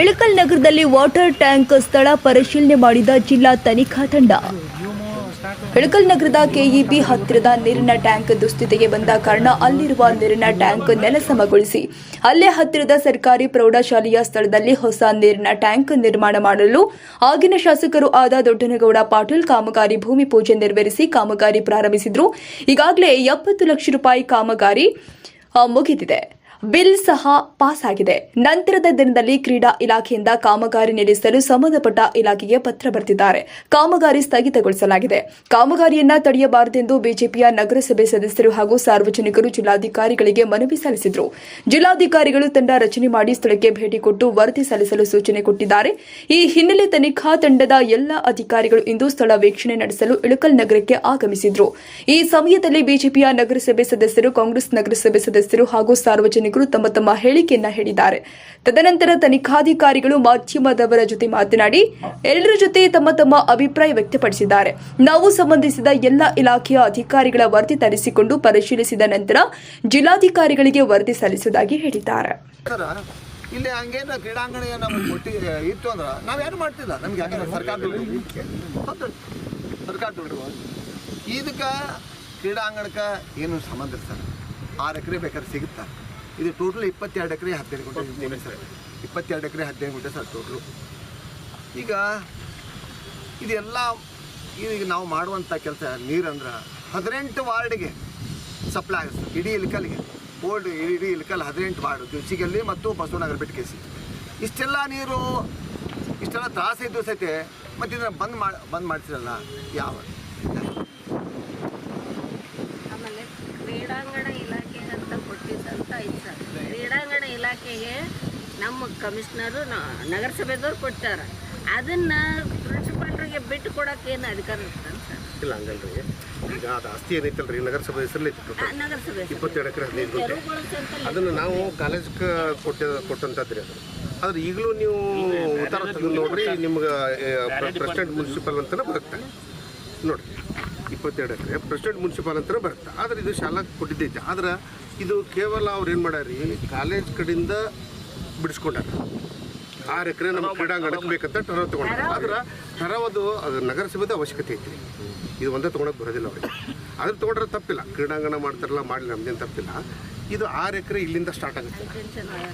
ಇಳಕಲ್ ನಗರದಲ್ಲಿ water tank ಸ್ಥಳ ಪರಿಶೀಲನೆ ಮಾಡಿದ ಜಿಲ್ಲಾ ತನಿಖಾ ತಂಡ. ಇಳಕಲ್ ನಗರದ ಕೆಇಬಿ ಹತ್ತಿರದ ನೀರಿನ ಟ್ಯಾಂಕ್ ದುಸ್ಥಿತಿಗೆ ಬಂದ ಕಾರಣ ಅಲ್ಲಿರುವ ನೀರಿನ ಟ್ಯಾಂಕ್ ನೆಲಸಮಗೊಳಿಸಿ, ಅಲ್ಲೇ ಹತ್ತಿರದ ಸರ್ಕಾರಿ ಪ್ರೌಢಶಾಲೆಯ ಸ್ಥಳದಲ್ಲಿ ಹೊಸ ನೀರಿನ ಟ್ಯಾಂಕ್ ನಿರ್ಮಾಣ ಮಾಡಲು ಆಗಿನ ಶಾಸಕರು ಆದ ದೊಡ್ಡನಗೌಡ ಪಾಟೀಲ್ ಕಾಮಗಾರಿ ಭೂಮಿ ಪೂಜೆ ನೆರವೇರಿಸಿ ಕಾಮಗಾರಿ ಪ್ರಾರಂಭಿಸಿದ್ರು. ಈಗಾಗಲೇ ಎಪ್ಪತ್ತು ಲಕ್ಷ ರೂಪಾಯಿ ಕಾಮಗಾರಿ ಮುಗಿದಿದೆ. ಬಿಲ್ ಸಹ ಪಾಸ್ ಆಗಿದೆ. ನಂತರದ ದಿನದಲ್ಲಿ ಕ್ರೀಡಾ ಇಲಾಖೆಯಿಂದ ಕಾಮಗಾರಿ ನಡೆಸಲು ಸಂಬಂಧಪಟ್ಟ ಇಲಾಖೆಗೆ ಪತ್ರ ಬರೆದಿದ್ದಾರೆ. ಕಾಮಗಾರಿ ಸ್ಥಗಿತಗೊಳಿಸಲಾಗಿದೆ. ಕಾಮಗಾರಿಯನ್ನ ತಡೆಯಬಾರದೆಂದು ಬಿಜೆಪಿಯ ನಗರಸಭೆ ಸದಸ್ಯರು ಹಾಗೂ ಸಾರ್ವಜನಿಕರು ಜಿಲ್ಲಾಧಿಕಾರಿಗಳಿಗೆ ಮನವಿ ಸಲ್ಲಿಸಿದರು. ಜಿಲ್ಲಾಧಿಕಾರಿಗಳು ತಂಡ ರಚನೆ ಮಾಡಿ ಸ್ಥಳಕ್ಕೆ ಭೇಟಿ ಕೊಟ್ಟು ವರದಿ ಸಲ್ಲಿಸಲು ಸೂಚನೆ ಕೊಟ್ಟಿದ್ದಾರೆ. ಈ ಹಿನ್ನೆಲೆ ತನಿಖಾ ತಂಡದ ಎಲ್ಲ ಅಧಿಕಾರಿಗಳು ಇಂದು ಸ್ಥಳ ವೀಕ್ಷಣೆ ನಡೆಸಲು ಇಳಕಲ್ ನಗರಕ್ಕೆ ಆಗಮಿಸಿದ್ರು. ಈ ಸಮಯದಲ್ಲಿ ಬಿಜೆಪಿಯ ನಗರಸಭೆ ಸದಸ್ಯರು, ಕಾಂಗ್ರೆಸ್ ನಗರಸಭೆ ಸದಸ್ಯರು ಹಾಗೂ ಸಾರ್ವಜನಿಕರು ತಮ್ಮ ತಮ್ಮ ಹೇಳಿಕೆಯನ್ನ ಹೇಳಿದ್ದಾರೆ. ತದನಂತರ ತನಿಖಾಧಿಕಾರಿಗಳು ಮಾಧ್ಯಮದವರ ಜೊತೆ ಮಾತನಾಡಿ, ಎಲ್ಲರ ಜೊತೆ ತಮ್ಮ ತಮ್ಮ ಅಭಿಪ್ರಾಯ ವ್ಯಕ್ತಪಡಿಸಿದ್ದಾರೆ. ನಾವು ಸಂಬಂಧಿಸಿದ ಎಲ್ಲ ಇಲಾಖೆಯ ಅಧಿಕಾರಿಗಳ ವರದಿ ತರಿಸಿಕೊಂಡು ಪರಿಶೀಲಿಸಿದ ನಂತರ ಜಿಲ್ಲಾಧಿಕಾರಿಗಳಿಗೆ ವರದಿ ಸಲ್ಲಿಸುವುದಾಗಿ ಹೇಳಿದ್ದಾರೆ. ಇಲ್ಲಿ ಹಂಗೇನ ಕ್ರೀಡಾಂಗಣ ನಮ್ಗೆ ಕೊಟ್ಟಿ, ಇತ್ತು ಅಂದ್ರೆ ನಾವು ಏನು ಮಾಡ್ತಿಲ್ಲ? ನಮ್ಗೆ ಯಾಕಂದ್ರೆ ಸರ್ಕಾರ. ಸರ್ಕಾರ ದುಡ್ಡು ಇದಕ್ಕೆ ಕ್ರೀಡಾಂಗಣಕ್ಕೆ ಏನು ಸಂಬಂಧ ಸರ್? ಆರು ಎಕರೆ ಬೇಕಾದ್ರೆ ಸಿಗುತ್ತಾ? ಇದು ಟೋಟಲ್ ಇಪ್ಪತ್ತೆರಡು ಎಕರೆ ಹದಿನೈದು ಗುಂಟೆ ಸರ್ ಇಪ್ಪತ್ತೆರಡು ಎಕರೆ ಹದಿನೈದು ಗುಂಟೆ ಸರ್ ಟೋಟ್ಲು. ಈಗ ಇದೆಲ್ಲ ಈಗ ನಾವು ಮಾಡುವಂಥ ಕೆಲಸ ನೀರಂದ್ರೆ ಹದಿನೆಂಟು ವಾರ್ಡ್ಗೆ ಸಪ್ಲೈ ಆಗುತ್ತೆ. ಸರ್ ಇಡೀ ಇಲ್ಕಲ್ಗೆ ಓಲ್ಡ್ ಇಡೀ ಇಲ್ಕಲ್ ಹದಿನೆಂಟು ವಾರ್ಡ್. ಜೋಚಿಗಲ್ಲಿ ಮತ್ತು ಬಸವನಗರ ಬಿಟ್ಕೇಸಿ ಇಷ್ಟೆಲ್ಲ ನೀರು ಇಷ್ಟೆಲ್ಲ ತ್ರಾಸ ಇದ್ದು ಸಹಿತ ಮತ್ತು ಇದನ್ನು ಬಂದ್ ಮಾಡಿ ಬಂದ್ ಮಾಡ್ತಿರಲ್ಲ ಯಾವ? ಆಮೇಲೆ ಕ್ರೀಡಾಂಗಣ ಅಂತ ಐತೆ ಸರ್. ಕ್ರೀಡಾಂಗಣ ಇಲಾಖೆಗೆ ನಮ್ಮ ಕಮಿಷನರು ನಗರಸಭೆದವ್ರು ಕೊಡ್ತಾರೆ ಅದನ್ನ ಪ್ರಿನ್ಸಿಪಾಲ್ರಿಗೆ ಬಿಟ್ಟು ಕೊಡಕ್ಕೆ ಏನು ಅಧಿಕಾರ ಇರ್ತಾನೆ ಸರ್? ಇಲ್ಲ ಹಂಗಲ್ರಿ. ಈಗ ಅದು ಆಸ್ತಿ ಏನೈತಲ್ರಿ? ನಗರಸಭೆ ಹೆಸರಲ್ಲಿ ಆ, ನಗರಸಭೆ. ಇಪ್ಪತ್ತೆರಡು ಎಕರೆ ಹದಿನೈದು ಗುಂಟೆ. ಅದನ್ನು ನಾವು ಕಾಲೇಜ್ಗೆ ಕೊಟ್ಟ ರೀ ಅದು. ಆದ್ರೆ ಈಗಲೂ ನೀವು ಉತ್ತರ ತೆಗೆದು ನೋಡ್ರಿ ನಿಮ್ಗೆ ಪ್ರೆಸಿಡೆಂಟ್ ಮುನ್ಸಿಪಲ್ ಅಂತಲೇ ಬರುತ್ತೆ. ನೋಡ್ರಿ. ಇಪ್ಪತ್ತೆರಡು ಎಕರೆ. ಪ್ರೆಸಿಡೆಂಟ್ ಮುನ್ಸಿಪಾಲ್ ಅಂತ ಬರುತ್ತೆ. ಆದರೆ ಇದು ಶಾಲಾ ಕೊಟ್ಟಿದ್ದೈತೆ. ಆದ್ರೆ ಇದು ಕೇವಲ ಅವ್ರು ಏನು ಮಾಡ್ಯಾರಿ? ಕಾಲೇಜ್ ಕಡೆಯಿಂದ ಬಿಡಿಸ್ಕೊಂಡಾರ. ಆರು ಎಕರೆ ನಮ್ಮ ಕ್ರೀಡಾಂಗಣಕ್ಕೆ ಬೇಕಂತ ಟರ ತೊಗೊಂಡ್ರೆ. ಆದ್ರೆ ಟರವದು ಅದು ನಗರಸಭೆದ ಅವಶ್ಯಕತೆ ಐತಿ ಇದು ಒಂದೇ ತೊಗೊಳಕ್ಕೆ ಬರೋದಿಲ್ಲ ಅವ್ರಿಗೆ. ಅದ್ರ ತೊಗೊಂಡ್ರೆ ತಪ್ಪಿಲ್ಲ. ಕ್ರೀಡಾಂಗಣ ಮಾಡ್ತಾರಲ್ಲ ಮಾಡಲಿ ನಮ್ದೇನು ತಪ್ಪಿಲ್ಲ. ಇದು ಆರು ಎಕರೆ ಇಲ್ಲಿಂದ ಸ್ಟಾರ್ಟ್ ಆಗುತ್ತೆ.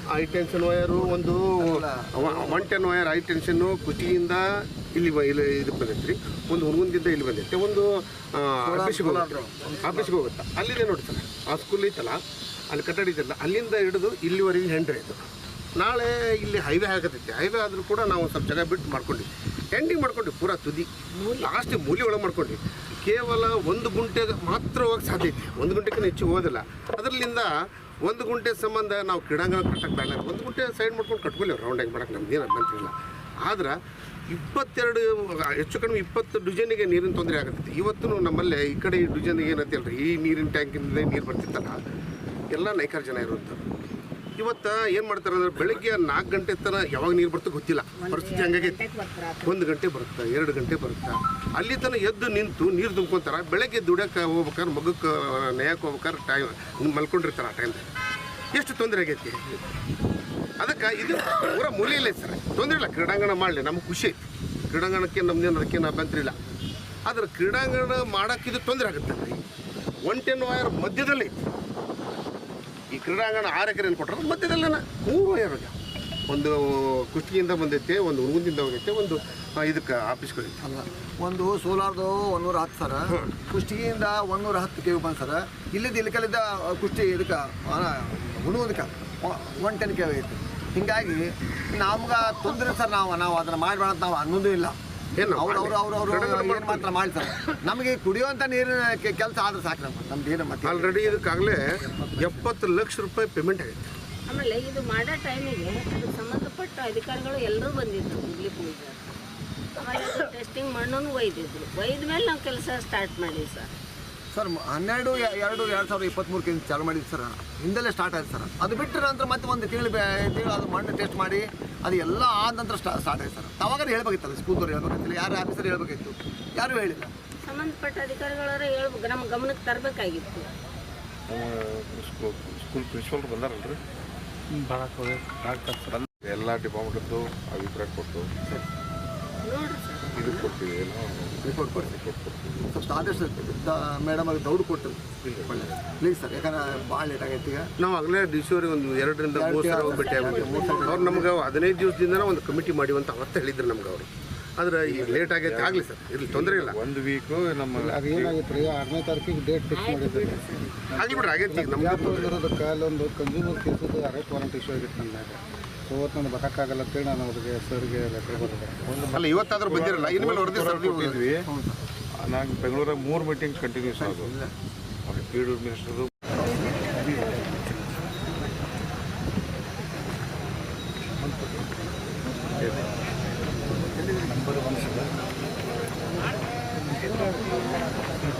ಹೈ ಐ ಟೆನ್ಷನ್ ವಯರು ಒಂದು ಒನ್ ಟೆನ್ ವಯರ್ ಐ ಟೆನ್ಷನ್ನು ಕುಚಿಯಿಂದ ಇಲ್ಲಿ ಬ- ಇಲ್ಲಿ ಇದಕ್ಕೆ ಬಂದೈತೆ ರೀ. ಒಂದು ಹುಡುಗಂದಿಂದ ಇಲ್ಲಿ ಬಂದೈತೆ. ಒಂದು ಆಫೀಸಿಗೆ ಹೋಗುತ್ತೆ. ಆಫೀಸಿಗೆ ಹೋಗುತ್ತೆ. ಅಲ್ಲಿದೆ ನೋಡಿ ಸರ್. ಆ ಸ್ಕೂಲ್ ಐತಲ್ಲ ಅಲ್ಲಿ ಕಟ್ಟಡ ಐತಲ್ಲ ಅಲ್ಲಿಂದ ಹಿಡಿದು ಇಲ್ಲಿವರೆಗೆ ಹೆಂಡ್ರೆ ಇದು ನಾಳೆ ಇಲ್ಲಿ ಹೈವೇ ಆಗತೈತೆ ಹೈವೇ ಆದರೂ ಕೂಡ ನಾವು ಸ್ವಲ್ಪ ಜಾಗ ಬಿಟ್ಟು ಮಾಡ್ಕೊಂಡ್ವಿ ಎಂಡಿಂಗ್ ಮಾಡ್ಕೊಂಡ್ವಿ ಪೂರಾ ತುದಿ. ಲಾಸ್ಟ್ ಮೂಲಿ ಒಳಗೆ ಮಾಡ್ಕೊಂಡ್ವಿ. ಕೇವಲ ಒಂದು ಗುಂಟೆ ಮಾತ್ರ ಹೋಗಕ್ಕೆ ಸಾಧ್ಯ ಐತಿ. ಒಂದು ಗುಂಟೆಗೆ ಹೆಚ್ಚು ಹೋಗೋದಿಲ್ಲ. ಅದರಲ್ಲಿಂದ ಒಂದು ಗುಂಟೆ ಸಂಬಂಧ ನಾವು ಕ್ರೀಡಾಂಗಣ ಕಟ್ಟಕ್ಕೆ ಬೇಡ ಒಂದು ಗುಂಟೆ ಸೈಡ್ ಮಾಡ್ಕೊಂಡು ಕಟ್ಕೊಳ್ಳಿ ರೌಂಡಾಗಿ ಮಾಡಕ್ಕೆ ನಮ್ದೇನು ಅಭ್ಯಂತರಿಲ್ಲ ಆದ್ರೆ ಇಪ್ಪತ್ತೆರಡು ಹೆಚ್ಚು ಕಡಿಮೆ ಇಪ್ಪತ್ತು ಡಿಜನಿಗೆ ನೀರಿನ ತೊಂದರೆ ಆಗುತ್ತೆ. ಇವತ್ತು ನಮ್ಮಲ್ಲೇ ಈ ಕಡೆ ಈ ಡಿಜನಿಗೆ ಏನಂತ ಹೇಳ್ರಿ ಈ ನೀರಿನ ಟ್ಯಾಂಕಿಂದ ನೀರು ಬರ್ತಿತ್ತಲ್ಲ ಎಲ್ಲ ನೈಕಾರ್ ಜನ ಇರುವಂಥದ್ದು ಇವತ್ತು ಏನು ಮಾಡ್ತಾರೆ ಅಂದ್ರೆ ಬೆಳಿಗ್ಗೆ ನಾಲ್ಕು ಗಂಟೆ ತನಕ ಯಾವಾಗ ನೀರು ಬರ್ತೋ ಗೊತ್ತಿಲ್ಲ. ಪರಿಸ್ಥಿತಿ ಹಂಗಾಗೈತಿ. ಒಂದು ಗಂಟೆ ಬರುತ್ತಾ? ಎರಡು ಗಂಟೆ ಬರುತ್ತಾ? ಅಲ್ಲಿ ತನಕ ಎದ್ದು ನಿಂತು ನೀರು ತುಂಬ್ಕೊಂತಾರ. ಬೆಳಗ್ಗೆ ದುಡಿಯೋಕೆ ಹೋಗ್ಬೇಕಾದ್ರೆ ಮಗಕ್ಕೆ ನೇಯಕ್ಕೆ ಹೋಗ್ಬೇಕಾದ್ರೆ ಟೈಮ್ ಮಲ್ಕೊಂಡಿರ್ತಾರೆ ಆ ಟೈಮ್ ಎಷ್ಟು ತೊಂದರೆ ಆಗೈತಿ? ಅದಕ್ಕೆ ಇದು ಪೂರ ಮೂಲ ಇಲ್ಲ ಸರ್. ತೊಂದರೆ ಇಲ್ಲ. ಕ್ರೀಡಾಂಗಣ ಮಾಡಲಿ. ನಮ್ಗೆ ಖುಷಿ ಐತಿ. ಕ್ರೀಡಾಂಗಣಕ್ಕೆ ನಮ್ದೇನು ಅದಕ್ಕೇನು ಅಭ್ಯಂತರ ಇಲ್ಲ ಆದ್ರೆ ಕ್ರೀಡಾಂಗಣ ಮಾಡೋಕ್ಕಿದು ತೊಂದರೆ ಆಗುತ್ತೆ ಒನ್ ಟೆನ್ ವಯರ್ ಮಧ್ಯದಲ್ಲಿ ಐತಿ. ಈ ಕ್ರೀಡಾಂಗಣ ಆರು ಎಕರೆ ಕೊಟ್ಟರೆ ಮಧ್ಯದಲ್ಲಿ ಮೂರು ವಯರ್ ಹೋಗ್ಯಾವ ಒಂದು ಕುಷ್ಟಿಯಿಂದ ಬಂದೈತೆ ಒಂದು ಹುಡುಗದಿಂದ ಹೋಗೈತೆ ಒಂದು ಇದಕ್ಕೆ ಆಫೀಸ್ಗೆ ಕೊಡಿ ಅಲ್ಲ ಒಂದು ಸೋಲಾರ್ದು ಒಂದೂರ ಹತ್ತು ಸರ. ಕುಷ್ಟಿಗೆಯಿಂದ ಒಂದೂರ ಹತ್ತು ಕೆ ಬಂದು ಸರ. ಇಲ್ಲಿದ್ದು ಕಲಿದ ಕುಷ್ಟಿ ಇದಕ್ಕೆ ಹುಡುಗೋದಕ್ಕೆ ಒನ್ ಟೆನ್ ಕೆ ಐತಿ. ಹಿಂಗಾಗಿ ನಮ್ಗೆ ತೊಂದರೆ ಸರ್ ನಾವು ನಾವು ಅದನ್ನು ಮಾಡಬೇಡ ನಾವು ಅನ್ನೋದು ಇಲ್ಲ. ಏನು ಅವ್ರು ಅವ್ರು ಅವ್ರು ಅವರು ಏನು ಮಾತ್ರ ಮಾಡ್ತಾರೆ. ನಮಗೆ ಕುಡಿಯುವಂಥ ನೀರಿನ ಕೆಲಸ ಆದ್ರೆ ಸಾಕು ನಮ್ಮ ನಮ್ದು ಏನು ಮತ್ತೆ? ಆಲ್ರೆಡಿ ಇದಕ್ಕಾಗಲೇ ಎಪ್ಪತ್ತು ಲಕ್ಷ ರೂಪಾಯಿ ಪೇಮೆಂಟ್ ಆಗೈತೆ ಆಮೇಲೆ ಇದು ಮಾಡೋ ಟೈಮಿಗೆ ಅದಕ್ಕೆ ಸಂಬಂಧಪಟ್ಟ ಅಧಿಕಾರಿಗಳು ಎಲ್ಲರೂ ಬಂದಿದ್ರು ಹುಬ್ಳಿ ಟೆಸ್ಟಿಂಗ್ ಮಣ್ಣನ್ನು ಒಯ್ದಿದ್ರು. ಒಯ್ದ ಮೇಲೆ ನಾವು ಕೆಲಸ ಸ್ಟಾರ್ಟ್ ಮಾಡಿ ಸರ್. ಸರ್ ಮ- ಹನ್ನೆರಡು ಎರಡು ಎರಡು ಸಾವಿರದ ಇಪ್ಪತ್ತ್ಮೂರಕ್ಕೆ ಚಾಲು ಮಾಡಿದ್ದು ಸರ್. ಹಿಂದಲೇ ಸ್ಟಾರ್ಟ್ ಆಯ್ತು ಸರ್. ಅದು ಬಿಟ್ಟರೆ ನಂತರ ಮತ್ತೆ ಒಂದು ತಿಂಗಳು ಬೇ ತಿಂಗಳು ಅದು ಮಣ್ಣು ಟೆಸ್ಟ್ ಮಾಡಿ ಅದು ಎಲ್ಲ ಆದ ನಂತರ ಸ್ಟಾ ಸ್ಟಾರ್ಟ್ ಆಯ್ತು ಸರ್. ಅವಾಗ ಹೇಳಬೇಕಿತ್ತು ಸ್ಕೂಲ್ದವ್ರು ಹೇಳ್ಬೇಕಿತ್ತು ಯಾರು ಆಫೀಸರ್ ಹೇಳ್ಬೇಕಿತ್ತು? ಯಾರು ಹೇಳಿಲ್ಲ? ಸಂಬಂಧಪಟ್ಟ ಅಧಿಕಾರಿಗಳವರೇ ಹೇಳ್ಬೇಕು ನಮ್ಮ ಗಮನಕ್ಕೆ ತರಬೇಕಾಗಿತ್ತು. ಸ್ಕೂಲ್ ಪ್ರಿನ್ಸಿಪಲ್ ಬಂದಾರಲ್ರಿ? ಎಲ್ಲ ಡಿಪಾರ್ಟ್ಮೆಂಟದ್ದು ಅಭಿಪ್ರಾಯ ಕೊಟ್ಟು ರಿಪೋರ್ಟ್ ಕೊಡಿ ರಿಪೋರ್ಟ್ ಕೊಡ್ತೀವಿ ಸ್ವಲ್ಪ ಆದಷ್ಟು ಮೇಡಮ್ ಅವ್ರಿಗೆ ದೌಡ್ ಕೊಟ್ಟು ಪ್ಲೀಸ್ ಸರ್ ಯಾಕಂದ್ರೆ ಭಾಳ ಲೇಟ್ ಆಗೈತೆ ಈಗ ನಾವು ಆಗಲೇ ಡಿ ಸಿ ಅವ್ರಿಗೆ ಒಂದು ಎರಡರಿಂದ ಮೂರು ಸಾವಿರ ಭೇಟಿ ಆಗಿದ್ವಿ ಅವ್ರು ನಮ್ಗೆ ಹದಿನೈದು ದಿವಸದಿಂದ ಒಂದು ಕಮಿಟಿ ಮಾಡಿ ಅಂತ ಅವತ್ತು ಹೇಳಿದ್ರು ನಮ್ಗೆ ಅವರು. ಆದ್ರೆ ಈಗ ಲೇಟ್ ಆಗೈತೆ ಆಗಲಿ ಸರ್. ಇಲ್ಲಿ ತೊಂದರೆ ಇಲ್ಲ. ಒಂದು ವೀಕು ನಮ್ಮ ಅದೇನಾಗಿತ್ತು ರೀ? ಆರನೇ ತಾರೀಕಿಗೆ ಡೇಟ್ ಫಿಕ್ಸ್ ಮಾಡಿದ್ದೆ ಆಗಲಿ ಬಿಡ್ರಿ ಆಗೈತೆ ಈಗ ನಮ್ಗೆ ಇರೋದಕ್ಕೆ ಅಲ್ಲೊಂದು ಕನ್ಸ್ಯೂಮರ್ ಕೇಸದು ಅರೆಸ್ಟ್ ವಾರಂಟ್ ಇಶ್ಯೂ ಆಗಿತ್ತು ನನ್ನ ಮ್ಯಾಗ. ಸೊ ಇವತ್ತು ನಾನು ಬರೋಕ್ಕಾಗಲ್ಲ ಅಂತೇಳಿ ನಾನು ಅವ್ರಿಗೆ ಸರ್ಗೆ ಲೆಟರ್ ಬರೆದೆ ಅಲ್ಲ ಇವತ್ತಾದ್ರೂ ಬಂದಿರಲ್ಲ? ಇನ್ಮೇಲೆ ವರದಿ ಸರ್ ಕೊಟ್ಟಿದ್ವಿ. ನಾನು ಬೆಂಗಳೂರಾಗ ಮೂರು ಮೀಟಿಂಗ್ ಕಂಟಿನ್ಯೂಸ್ ಆಗೋದು. ಪಿ ಡಿ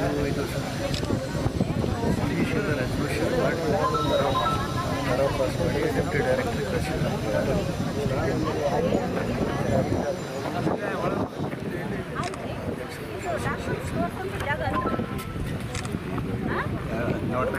ಇದು ಇದು ಈಶ್ವರ ರೆಸಲ್ಯೂಷನ್ ಮಾಡಿ ದರ ಪಾಸ್ ಮಾಡಿ ಡೆಪ್ಟಿ ಡೈರೆಕ್ಟ್ರಿ ಕಳಿಸಿಲ್ಲ ನೋಡ್ರಿ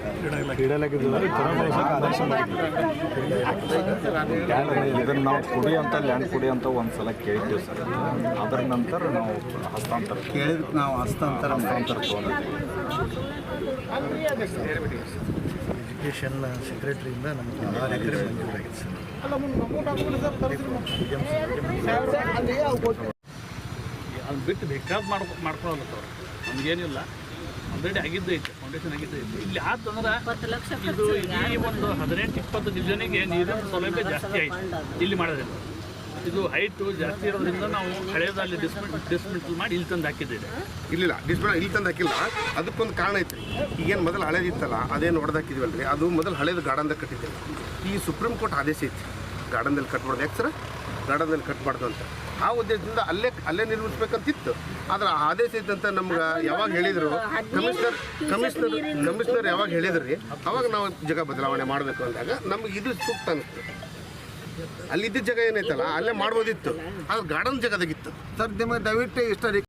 ಯು ಇದನ್ನು ನಾವು ಕುಡಿ ಅಂತ ಲ್ಯಾಂಡ್ ಕುಡಿ ಅಂತ ಒಂದು ಸಲ ಕೇಳಿದ್ದೀವಿ ಸರ್. ಅದರ ನಂತರ ನಾವು ಹಸ್ತಾಂತರ ಕೇಳಿದಕ್ಕೆ ನಾವು ಹಸ್ತಾಂತರ ಹಸ್ತಾಂತರ ತೊಗೊಂಡಿದ್ದೀವಿ. ಎಜುಕೇಷನ್ ಸೆಕ್ರೆಟರಿಯಿಂದ ನಮಗೆ ಆರು ಎಕರೆ ಮಂಜೂರಾಗಿದೆ ಸರ್. ಅದು ಬಿಟ್ಟು ಬೇಕಾದ ಮಾಡ್ಕೊ ಸರ್. ನಮಗೇನಿಲ್ಲ. ಆಲ್ರೆಡಿ ಆಗಿದ್ದು ಐತೆ ಫೌಂಡೇಶನ್ ಆಗಿದ್ದು ಐತೆ ಇಲ್ಲಿ ಆತಂದ್ರೆ ಅಂದ್ರೆ ಲಕ್ಷ ಇದು ಇಡೀ ಒಂದು ಹದಿನೆಂಟು ಇಪ್ಪತ್ತು ಡಿವಿಷನಿಗೆ ನೀರಿನ ಸೌಲಭ್ಯ ಜಾಸ್ತಿ ಆಯ್ತು. ಇಲ್ಲಿ ಮಾಡೋದಿಲ್ಲ ಇದು ಹೈಟು ಜಾಸ್ತಿ ಇರೋದ್ರಿಂದ ನಾವು ಹಳೆಯದಲ್ಲಿ ಡಿಸ್ಮೆಂಟ್ ಡಿಸ್ಮೆಂಟಲ್ ಮಾಡಿ ಇಲ್ಲಿ ತಂದು ಹಾಕಿದ್ದೇವೆ. ಇಲ್ಲಿಲ್ಲ ಡಿಸ್ಮೆಂಟ್ ಇಲ್ಲಿ ತಂದು ಹಾಕಿಲ್ಲ. ಅದಕ್ಕೊಂದು ಕಾರಣ ಐತ್ರಿ ಈಗೇನು ಮೊದಲು ಹಳೇದಿತ್ತಲ್ಲ ಅದೇನು ಹೊಡೆದಾಕಿದ್ವಲ್ರಿ ಅದು ಮೊದಲು ಹಳೇದು ಗಾರ್ಡನ್ದಾಗ ಕಟ್ಟಿದ್ದೇವೆ. ಈ ಸುಪ್ರೀಂ ಕೋರ್ಟ್ ಆದೇಶ ಐತಿ. ಗಾರ್ಡನ್ದಲ್ಲಿ ಕಟ್ಬಾರ್ದು. ಯಾಕೆ ಸರ್? ಗಾರ್ಡನ್ದಲ್ಲಿ ಕಟ್ಬಾರ್ದು ಅಂತ. ಆ ಉದ್ದೇಶದಿಂದ ಅಲ್ಲೇ ಅಲ್ಲೇ ನಿರ್ಮಿಸ್ಬೇಕಂತಿತ್ತು. ಆದ್ರೆ ಆ ಆದೇಶ ಇದ್ದಂತ ನಮ್ಗೆ ಯಾವಾಗ ಹೇಳಿದ್ರು ಕಮಿಷನರ್ ಕಮಿಷನರ್ ಕಮಿಷನರ್ ಯಾವಾಗ ಹೇಳಿದ್ರಿ? ಅವಾಗ ನಾವು ಜಗ ಬದಲಾವಣೆ ಮಾಡಬೇಕು ಅಂದಾಗ ನಮ್ಗೆ ಇದು ಸೂಕ್ತ ಅನಿಸ್ತು ಅಲ್ಲಿದ್ದ ಜಾಗ ಏನೈತಲ್ಲ ಅಲ್ಲೇ ಮಾಡ್ಬೋದಿತ್ತು. ಅದು ಗಾರ್ಡನ್ ಜಾಗದಾಗಿತ್ತು. ಸರ್ ನಿಮಗೆ ದಯವಿಟ್ಟು ಇಷ್ಟ